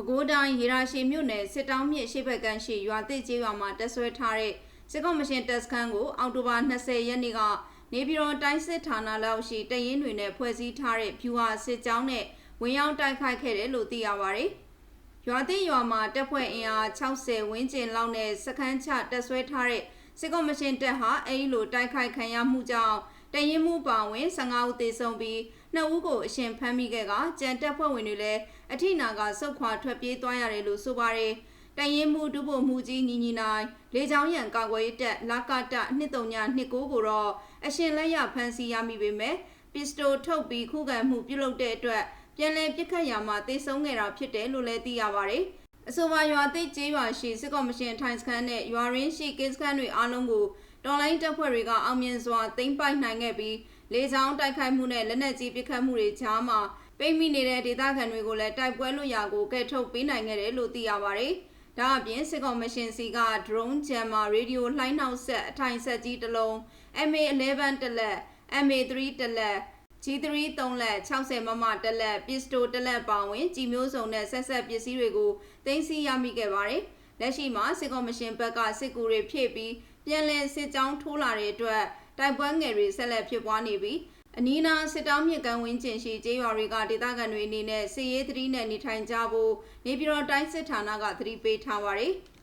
ပဲခူးတိုင်းရေရာရှိမြို့နယ်စစ်တောင်းမြစ်ရှိဘက်ကန်းရှိရွာတိတ်ကျေးရွာမှာတက်ဆွဲထားတဲ့စစ်ကော်မရှင်တပ်စခန်းကိုအောက်တိုဘာ20ရက်နေ့ကနေပြည်တော်တိုင်းစစ်ဌာနလောက်ရှိတရင်တွေနဲ့ဖွဲ့စည်းထားတဲ့ဖြူဟာစစ်ကြောင်းနဲ့ဝင်ရောက်တိုက်ခိုက်ခဲ့တယ်လို့သိရပါတယ်။ရွာတိတ်ရွာမှာတပ်ဖွဲ့အင်အား60ဝန်းကျင်လောက်နဲ့စခန်းချတက်ဆွဲထားတဲ့စစ်ကော်မရှင်တပ်ဟာအဲဒီလိုတိုက်ခိုက်ခံရမှုကြောင့် တရင်မှုပါဝင်15ဦးသေဆုံးပြီးနှစ်ဦးကိုအရှင်ဖမ်းမိခဲ့ကကြံတပ်ဖွဲ့ဝင်တွေလည်းအထိနာကစုတ်ခွာထွက်ပြေးသွားရတယ်လို့ဆိုပါတယ်။တရင်မှုဒုဗိုလ်မှုကြီးညီညီနိုင်လေချောင်းရံကာကွယ်ရေးတပ်လာကတ2329ကိုတော့အရှင်လက်ရဖမ်းဆီးရမိပေမဲ့ပစ္စတိုထုတ်ပြီးခုခံမှုပြုလုပ်တဲ့အတွက်ပြန်လည်ပစ်ခတ်ရာမှာတေဆုံးခဲ့တာဖြစ်တယ်လို့လည်းသိရပါတယ်။ အဆိုပါရွာသိကျေးရွာရှိစစ်ကော်မရှင်ထိုင်စခန်းနဲ့ရွာရင်းရှိကင်းစခန်းတွေအားလုံးကိုတော်လိုင်းတပ်ဖွဲ့တွေကအောင်မြင်စွာသိမ်းပိုက်နိုင်ခဲ့ပြီးလေကြောင်းတိုက်ခိုက်မှုနဲ့လက်နက်ကြီးပစ်ခတ်မှုတွေကြားမှာပိတ်မိနေတဲ့ဒေသခံတွေကိုလည်းတိုက်ပွဲလွတ်ရာကိုကဲထုတ်ပေးနိုင်ခဲ့တယ်လို့သိရပါတယ်။ဒါအပြင်စစ်ကော်မရှင်စီက drone jammer radio လှိုင်းနောက်ဆက်အထိုင်ဆက်ကြီးတစ်လုံး MA11 တစ်လက် MA3 တစ်လက် G3 3လက်60မမတစ်လက်ပစ္စတိုတစ်လက်ပါဝင်ကြည်မျိုးစုံနဲ့ဆက်ဆက်ပစ္စည်းတွေကိုတင်စီရမိခဲ့ပါတယ်။လက်ရှိမှာစစ်ကော်မရှင်ဘက်ကစစ်ကူတွေဖြည့်ပြီးပြန်လည်စစ်ကြောင်းထိုးလာတဲ့အတွက်တိုက်ပွဲငယ်တွေဆက်လက်ဖြစ်ပွားနေပြီးအနီးနားစစ်တောင်းမြစ်ကန်ဝင်းကျင်ရှိကျေးရွာတွေကဒေသခံတွေအနေနဲ့စစ်ရေးသတိနဲ့နေထိုင်ကြဖို့နေပြည်တော်တိုင်းစစ်ဌာနကသတိပေးထားပါတယ်။